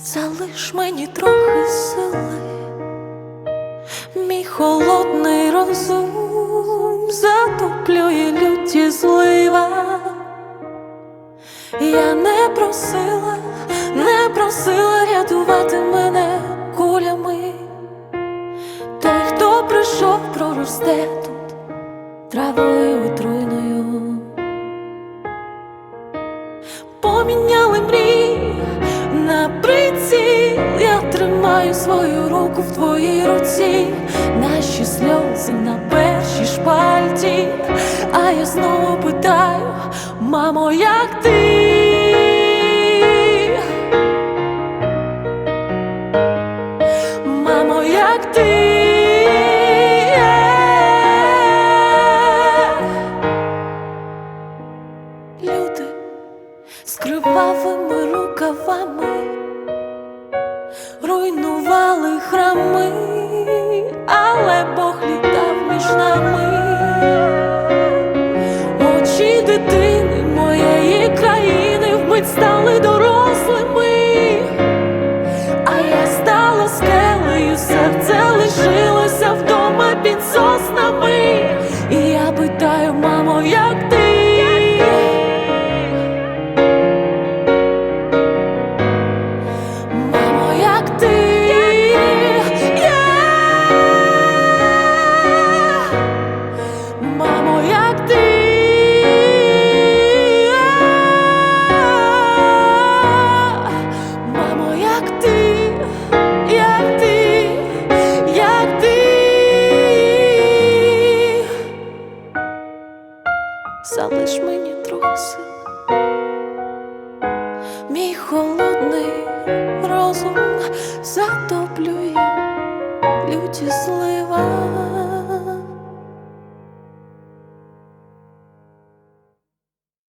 залиш мені трохи сили, мій холодний розум затоплює люті злива. Я не просила, не просила рятувати мене кулями. Той, хто прийшов, проросте тут травою отруйною. Поміняли мрії на приціл, я тримаю свою руку в твоїй руці, наші сльози на першій шпальті, а я знову питаю, мамо, як ти? Мамо, як ти? Кривавими рукавами руйнували храми, але Бог літав між нами. Очі дитини моєї країни вмить стали дорослими, а я стала скелею, серце лишилося Залиш мені трохи сил Мій холодний розум затоплює люті злива.